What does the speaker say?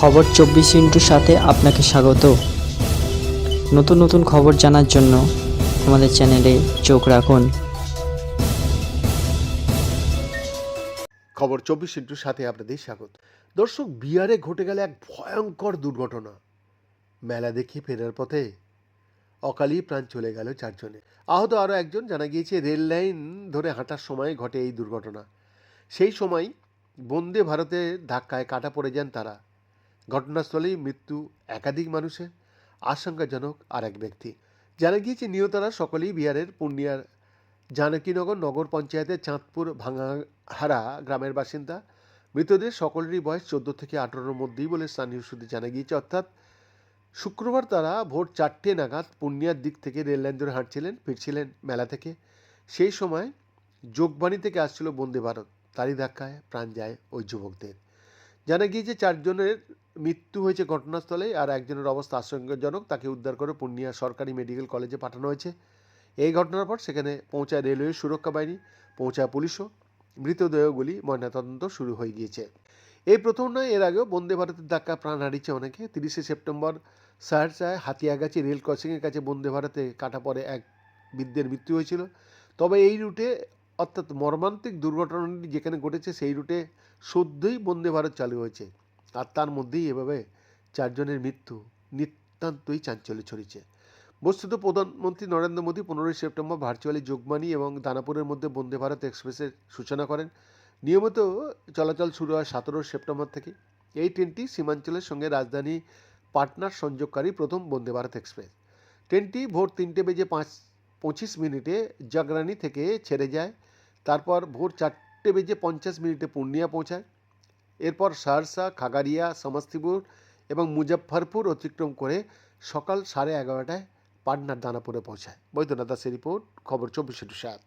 খবর চব্বিশ ইন্টুর সাথে আপনাকে স্বাগত। নতুন নতুন খবর জানার জন্য আমাদের চ্যানেলে চোখ রাখুন। খবর চব্বিশ ইন্টুর সাথে আপনাদের স্বাগত। দর্শক, বিহারে ঘটে গেল এক ভয়ঙ্কর দুর্ঘটনা। মেলা দেখে ফেরার পথে অকালি প্রাণ চলে গেল চারজনে। আহত আরও একজন জানা গিয়েছে, রেল লাইন ধরে হাঁটার সময় ঘটে এই দুর্ঘটনা। সেই সময় বন্দে ভারতের ধাক্কায় কাটা পড়ে যান তারা। ঘটনাস্থলেই মৃত্যু একাধিক মানুষের, আশঙ্কাজনক আর এক ব্যক্তি। জানা গিয়েছে, নিহতরা সকলেই বিহারের পূর্ণিয়ার জানকীনগর নগর পঞ্চায়েতের চাঁদপুর ভাঙাহারা গ্রামের বাসিন্দা। মৃতদের সকলেরই বয়স চোদ্দ থেকে আঠারোর মধ্যেই বলে স্থানীয় সূত্রে জানা গিয়েছে, অর্থাৎ শুক্রবার তারা ভোর চারটে নাগাদ পূর্ণিয়ার দিক থেকে রেল লাইন ধরে হাঁটছিলেন, ফিরছিলেন মেলা থেকে। সেই সময় যোগবাণী থেকে আসছিল বন্দে ভারত, তারই ধাক্কায় প্রাণ যায় ওই যুবকদের। জানা গিয়েছে, চারজনের মৃত্যু হয়েছে ঘটনাস্থলে আর একজনের অবস্থা আশঙ্কাজনক, তাকে উদ্ধার করে পূর্ণিয়া সরকারি মেডিকেল কলেজে পাঠানো হয়েছে। এই ঘটনার পর সেখানে পৌঁছায় রেলওয়ে সুরক্ষা বাহিনী, পৌঁছায় পুলিশও। মৃতদেহগুলি ময়নাতদন্ত শুরু হয়ে গিয়েছে। এই প্রথম নয়, এর আগেও বন্দে ভারতের ধাক্কা প্রাণ হারিয়েছে অনেকে। তিরিশে সেপ্টেম্বর সাহারসায় হাতিয়াগাছি রেল ক্রসিংয়ের কাছে বন্দে ভারতে কাটা পরে এক বৃদ্ধের মৃত্যু হয়েছিল। তবে এই রুটে, অর্থাৎ মর্মান্তিক দুর্ঘটনাটি যেখানে ঘটেছে, সেই রুটে সদ্যই বন্দে ভারত চালু হয়েছে। আর তার মধ্যেই এভাবে চারজনের মৃত্যু নিতান্তই চাঞ্চল্য ছড়িয়েছে। বস্তুত প্রধানমন্ত্রী নরেন্দ্র মোদী পনেরোই সেপ্টেম্বর ভার্চুয়ালি যোগমানি এবং দানাপুরের মধ্যে বন্দে ভারত এক্সপ্রেসের সূচনা করেন। নিয়মিত চলাচল শুরু হয় সতেরো সেপ্টেম্বর থেকে। এই ট্রেনটি সীমাঞ্চলের সঙ্গে রাজধানী পাটনার সংযোগকারী প্রথম বন্দে ভারত এক্সপ্রেস। ট্রেনটি ভোর তিনটে বেজে পাঁচ, পঁচিশ মিনিটে জাগরানি থেকে ছেড়ে যায়। তারপর ভোর চারটে বেজে পঞ্চাশ মিনিটে পূর্ণিয়া পৌঁছায়। এরপর সারসা, খাগারিয়া, সমস্তিপুর এবং মুজফ্ফরপুর অতিক্রম করে সকাল সাড়ে এগারোটায় পাটনার দানাপুরে পৌঁছায়। বৈদ্যনাথ দাসের রিপোর্ট, খবর চব্বিশে সাত।